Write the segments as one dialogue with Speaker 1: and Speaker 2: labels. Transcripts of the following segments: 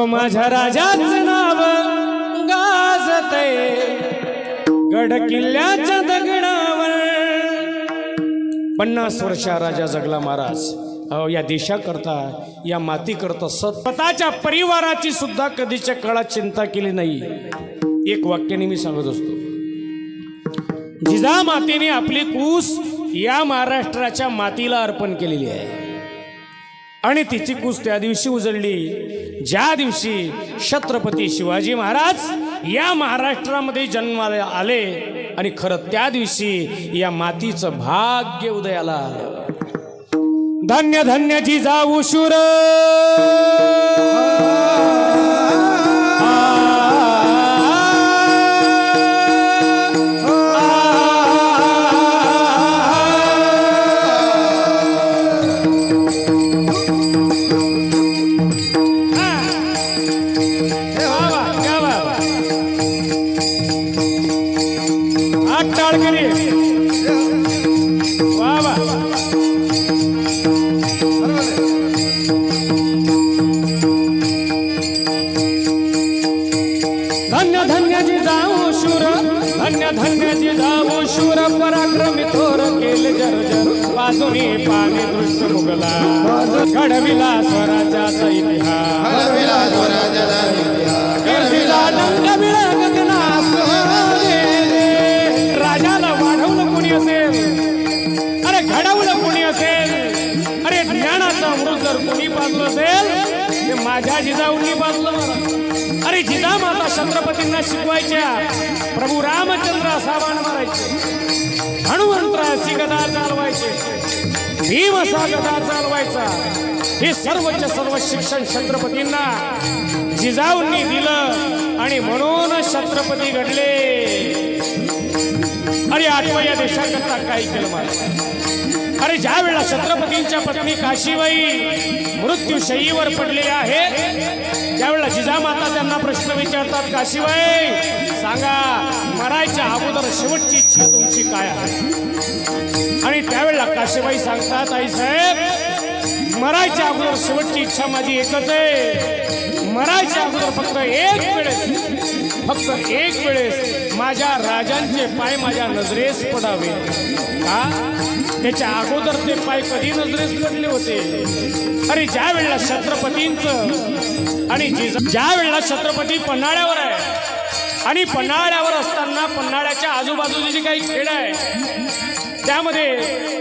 Speaker 1: हो माझ्या राजाचं नाव गाजत गड किल्ल्याच्या दगडावर. पन्नास वर्षा राजा जगला महाराज. अहो या देशाकरता या मातीकरता स्वतःच्या परिवाराची सुद्धा कधीच्या काळात चिंता केली नाही. एक वाक्याने मी सांगत असतो. जिजा मातेने आपली कूस या महाराष्ट्राच्या मातीला अर्पण केलेली आहे. आणि तिची कूस त्या दिवशी उजळली. ज्या दिवशी छत्रपती शिवाजी महाराज या महाराष्ट्रामध्ये जन्माला आले आणि खरं त्या दिवशी या मातीचं भाग्य उदयाला आलं. धन्य धन्य जिजाऊ शूर! टाळकरी वा वा. धन्य धन्य जिजाऊ शूर. धन्य धन्य जी जाऊ शूर. पराक्रमी थोर केले जर जर. बाजूनी पाणी दृष्ट मुगला. घडविला स्वराजाचा इतिहास. माझ्या जिजाऊंनी बांधलं मला. अरे जिजामाता छत्रपतींना शिकवायच्या. प्रभू रामचंद्र असा बाण मारायचे हनुमंतराशी गदा चालवायचे. भीम असा गदा चालवायचा. हे सर्वच्या सर्व शिक्षण छत्रपतींना जिजाऊंनी दिलं आणि म्हणून छत्रपती घडले. अरे आठवा या देशाकरता काय केलं मला? अरे ज्या वेळेला छत्रपतींच्या पत्नी काशीबाई मृत्यूशयीवर पडले आहे त्यावेळेला जिजामाता त्यांना प्रश्न विचारतात काशीबाई सांगा मरायच्या अगोदर शेवटची इच्छा तुमची काय आहे? आणि त्यावेळेला काशीबाई सांगतात आई साहेब मरायच्या अगोदर शेवटची इच्छा माझी एकच आहे. मरायच्या अगोदर फक्त एक वेळेस फक्त एक वेळेस माझ्या राजांचे पाय माझ्या नजरेस पडावे. का? त्याच्या अगोदर ते पाय कधी नजरेस पडले होते? अरे ज्या वेळेला छत्रपतींचं आणि ज्या वेळेला छत्रपती पन्हाळ्यावर आहे आणि पन्हाळ्यावर असताना पन्हाळ्याच्या आजूबाजूचे जे काही खेळ आहे त्यामध्ये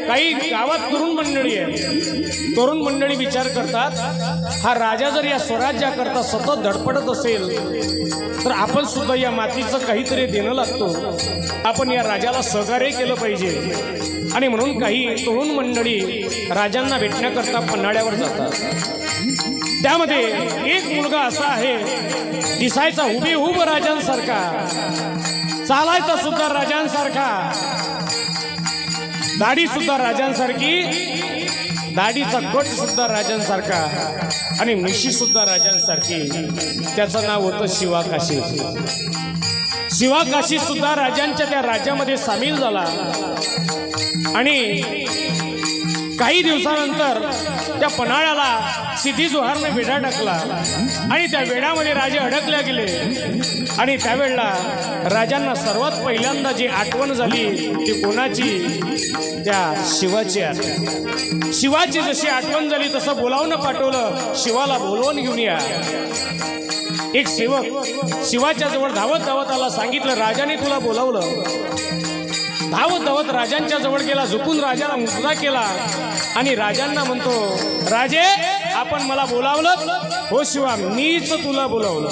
Speaker 1: काही गावात तरुण मंडळी आहे तरुण मंडळी विचार करतात हा राजा जर या स्वराज्याकरता सतत धडपडत असेल तर आपण सुद्धा या मातीचं काहीतरी देणं लागतो. आपण या राजाला सहकार्य केलं पाहिजे. आणि म्हणून काही तरुण मंडळी राजांना भेटण्याकरता पन्हाळ्यावर जातात. त्यामध्ये एक मुलगा असा आहे दिसायचा हुबेहूब राजांसारखा चालायचा सुद्धा राजांसारखा. दाढी सुद्धा राजांसारखी दाढीचा कट सुद्धा राजांसारखा आणि मिशी सुद्धा राजांसारखी. त्याचं नाव होतं शिवाकाशी शिवाकाशी सुद्धा राजांच्या त्या राज्यामध्ये सामील झाला. आणि काही दिवसानंतर त्या पन्हाळ्याला सिद्धी जोहारने वेढा टाकला. आणि त्या वेढामध्ये राजे अडकल्या गेले. आणि त्यावेळेला राजांना सर्वात पहिल्यांदा जी आठवण झाली ती कोणाची? त्या शिवाची आठवण. शिवाची जशी आठवण झाली तसं बोलावून पाठवलं. शिवाला बोलवून घेऊन या. एक सेवक शिवाच्या जवळ धावत धावत आला सांगितलं राजाने तुला बोलावलं. धावत धावत राजांच्या जवळ गेला झुकून राजाला मुजरा केला. आणि राजांना म्हणतो राजे आपण मला बोलावलं? हो शिवा मीच तुला बोलावलं.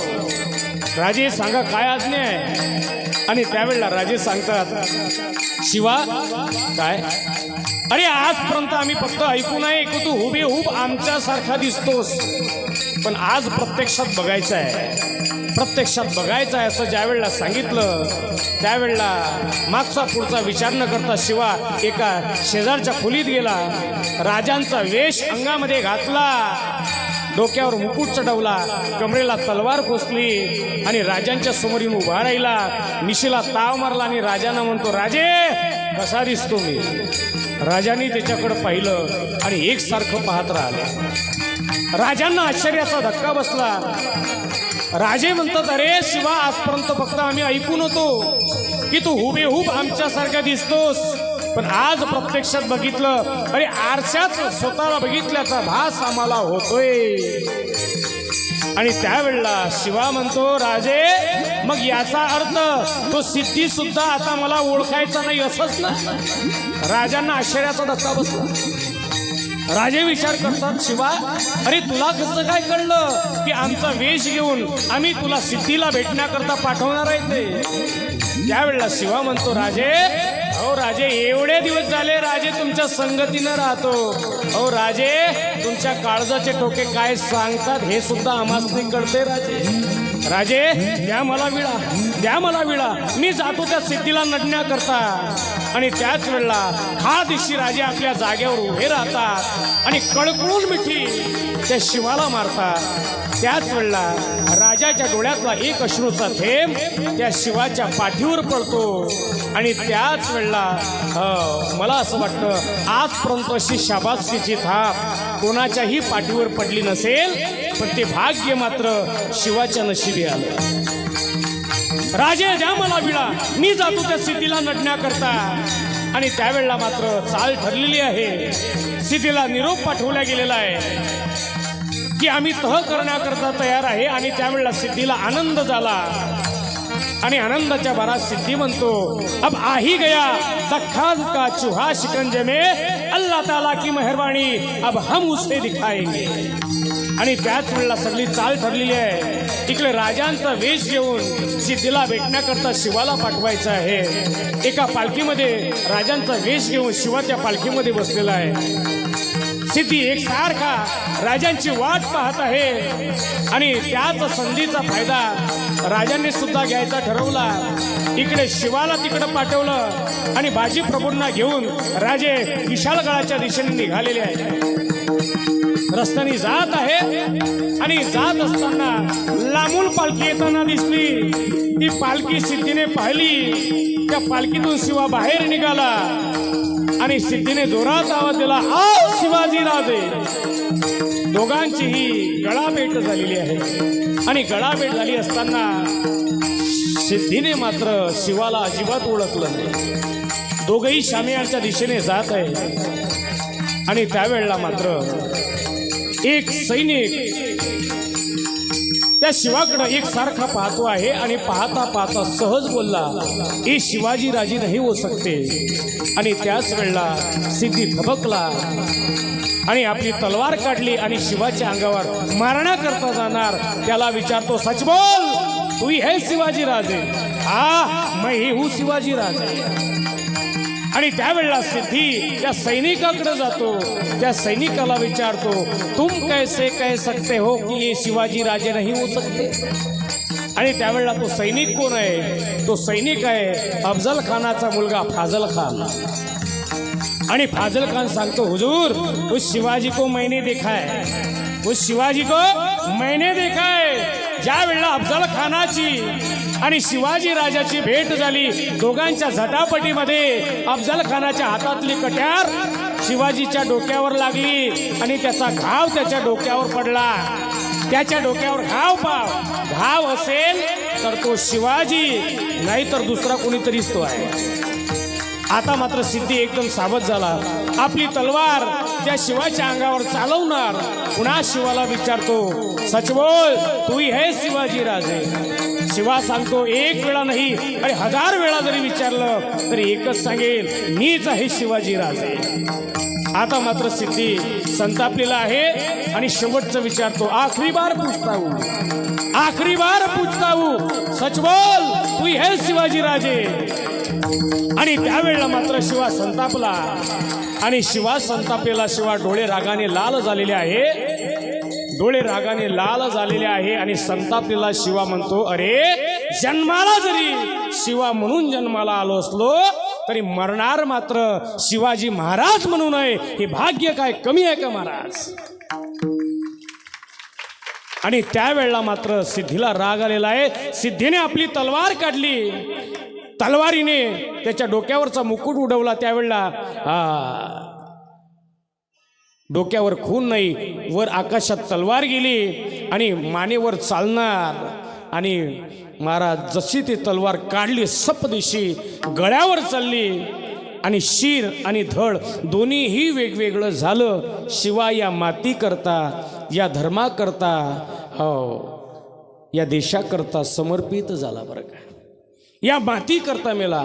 Speaker 1: राजे सांगा काय आज्ञा आहे आणि त्यावेळेला राजे सांगतात शिवा काय? अरे आजपर्यंत आम्ही फक्त ऐकू नाही की तू हुबेहूब आमच्यासारखा दिसतोस. पण आज प्रत्यक्षात बघायचं आहे प्रत्यक्षात बघायचं आहे असं ज्या वेळेला सांगितलं त्यावेळेला मागचा पुढचा विचार न करता शिवा एका शेजारच्या खोलीत गेला राजांचा वेश अंगामध्ये घातला. डोक्यावर मुकुट चढवला कमरेला तलवार खोसली आणि राजांच्या समोर येऊन उभा राहिला. मिशीला ताव मारला आणि राजानं म्हणतो राजे कसा दिसतो मी? राजाने त्याच्याकडे पाहिलं आणि एकसारखं पाहत राहिलं. राजांना आश्चर्याचा धक्का बसला. राजे म्हणतात अरे शिवा आजपर्यंत फक्त आम्ही ऐकून होतो की तू हुबेहूब आमच्यासारखा दिसतोस. पण आज प्रत्यक्षात बघितलं अरे आरशात स्वतःला बघितल्याचा भास आम्हाला होतोय. आणि त्यावेळेला शिवा म्हणतो राजे मग याचा अर्थ तो सिद्धी सुद्धा आता मला ओळखायचा नाही असंच ना? राजांना आश्चर्याचा धक्का बसला. राजे विचार करतात शिवा अरे तुला कसं काय कळलं की आमचा वेश घेऊन आम्ही तुला सिद्धीला भेटण्याकरता पाठवणार आहे ते? त्यावेळेला शिवा म्हणतो राजे अहो राजे एवढे दिवस झाले राजे तुमच्या संगतीनं राहतो. अहो राजे तुमच्या काळजाचे टोके काय सांगतात हे सुद्धा आम्हाला कळते राजे. राजे द्या मला विळा द्या मला विळा. मी जातो त्या सिद्धीला नडण्याकरता आणि त्याच वेळेला हा दिवशी राजे आपल्या जागेवर उभे राहतात आणि कळकळून मिठी त्या शिवाला मारतात. त्याच वेळेला राजाच्या डोळ्यातला एक अश्रूचा थेंब त्या शिवाच्या पाठीवर पडतो. आणि त्याच वेळेला हो, मला असं वाटतं आजपर्यंत अशी शाबासकीची थाप कोणाच्याही पाठीवर पडली नसेल पण ते भाग्य मात्र शिवाच्या नशिबी आलं. राजे द्या मला विळा. मी जातो त्या सिद्धीला नडण्याकरता आणि त्यावेळेला मात्र चाल ठरलेली आहे. सिद्धीला निरोप पाठवला गेलेला आहे. की आम्ही तह करण्याकरता तयार आहे आणि त्यावेळेला सिद्धीला आनंद झाला. आणि आनंदाच्या भरात सिद्धी म्हणतो अब आही गया दखा का चूहा शिकंजे में? अल्लाह ताला की मेहरबानी अब हम उसे दिखाएंगे. आणि त्याच वेळेला सगळी चाल ठरलेली आहे. इकडे राजांचा वेश घेऊन सिद्धीला भेटण्याकरता शिवाला पाठवायचं आहे. एका पालखीमध्ये राजांचा वेश घेऊन शिवा त्या पालखीमध्ये बसलेला आहे. सिद्धी एक सारखा राजांची वाट पाहत आहे. आणि त्याच संधीचा फायदा राजांनी सुद्धा घ्यायचा ठरवला. इकडे शिवाला तिकडं पाठवलं आणि बाजी प्रभूंना घेऊन राजे विशालगडाच्या दिशेने निघालेले आहेत. रस्त्याने जात आहे आणि जात असताना लांबून पालखी येताना दिसली. ती पालखी सिद्धीने पाहिली. त्या पालखीतून शिवा बाहेर निघाला. आणि सिद्धीने जोरात आवाज दिला आ शिवाजी राजे. दोघांचीही गळाभेट झालेली आहे. आणि गळाभेट झाली असताना सिद्धीने मात्र शिवाला अजिबात ओळखलं नाही. दोघही शामियाच्या दिशेने जात आहे आणि त्यावेळेला मात्र एक सैनिक त्या शिवाकडं एक सारखा पाहतो आहे आणि पाहता पाहता सहज बोलला हे शिवाजी राजी नाही हो सकते आणि त्याच वेळेला सिद्धी थबकला आणि आपली तलवार काढली आणि शिवाच्या अंगावर मारण्या करता जाणार त्याला विचारतो सच बोल तू हे शिवाजी राजे? हा मैं ही हूँ शिवाजी राजे. आणि त्यावेळेला सिद्धी त्या सैनिकाकडे जातो त्या सैनिकाला विचारतो तुम कैसे कह सकते हो की ये शिवाजी राजे नाही हो सकते? आणि त्यावेळेला तो सैनिक कोण आहे? तो सैनिक आहे अफजल खानाचा मुलगा फाजल खान. आणि फाजल खान सांगतो हुजूर उस शिवाजी को मैंने देखा है उस शिवाजी को मैंने देखा है. ज्या वेळेला अफजल खानाची आणि शिवाजी राजाची भेट झाली दोघांच्या झटापटीमध्ये अफजल खानाच्या हातातली कट्यार शिवाजीच्या डोक्यावर लागली आणि त्याचा घाव त्याच्या डोक्यावर पडला. त्याच्या डोक्यावर घाव पाव. घाव असेल तर तो शिवाजी नाही तर दुसरा कोणीतरीच तो आहे. आता मात्र सिद्धी एकदम सावध झाला. आपली तलवार त्या शिवाच्या अंगावर चालवणार. पुन्हा शिवाला विचारतो सचबोल तू हे शिवाजी राजे. शिवा सांगतो एक वेळा नाही अरे हजार वेळा जरी विचारलं तरी एकच सांगेल मीच आहे शिवाजी राजे. आता मात्र सिद्धी संतापलेला आहे आणि शेवटचं विचारतो आखरी बार पूछता आखरी बार पूछता सचबोल तू हे शिवाजी राजे. आणि त्यावेळेला मात्र शिवा संतापला. आणि शिवा संतापेला शिवा डोळे रागाने लाल झालेले आहे. डोळे रागाने लाल झालेले आहे आणि संतापलेला शिवा म्हणतो अरे जन्माला जरी शिवा म्हणून जन्माला आलो असलो तरी मरणार मात्र शिवाजी महाराज म्हणून आहे. हे भाग्य काय कमी आहे का महाराज? आणि त्यावेळेला मात्र सिद्धीला राग आलेला आहे. सिद्धीने आपली तलवार काढली. तलवारीने त्याच्या डोक्यावरचा मुकुट उडवला त्यावेळेला हा डोक्यावर खून नाही वर आकाशात तलवार गेली आणि मानेवर चालणार. आणि महाराज जशी ती तलवार काढली सपदिशी गळ्यावर चालली आणि शीर आणि धड दोन्हीही वेगवेगळं झालं. शिवाय या माती करता या धर्माकरता हो या देशाकरता समर्पित झाला बरं का? या माती करता मेला.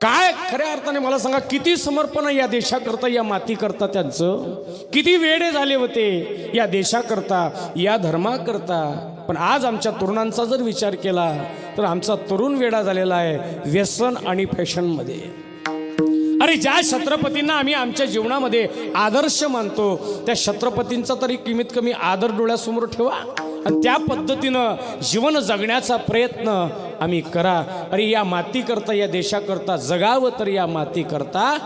Speaker 1: काय खऱ्या अर्थाने मला सांगा किती समर्पण आहे या देशाकरता या माती करता त्यांचं? किती वेडे झाले होते या देशाकरता या धर्माकरता. पण आज आमच्या तरुणांचा जर विचार केला तर आमचा तरुण वेडा झालेला आहे व्यसन आणि फॅशनमध्ये. अरे ज्या छत्रपतींना आम्ही आमच्या जीवनामध्ये आदर्श मानतो त्या छत्रपतींचा तरी कमीत कमी आदर डोळ्यासमोर ठेवा. आणि त्या पद्धतीनं जीवन जगण्याचा प्रयत्न आम्ही करा. अरे या माती करता या देशाकरता जगावं तर या माती करता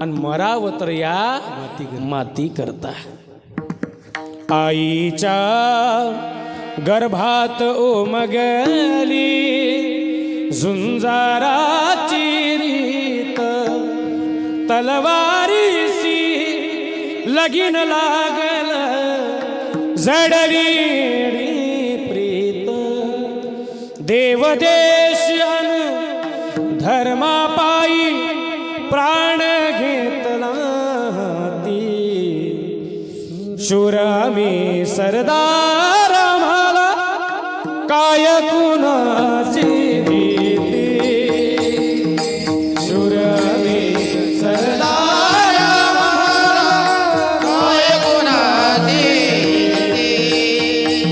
Speaker 1: आणि मरावं तर या माती माती करता. आईच्या गर्भात ओमगली झुंजाराची रीत तलवारीसी लगीन लाग जडली प्रीत. देवदेशन धर्मापायी प्राण घेतला ती शूर सरदार आम्हाला काय कुणाची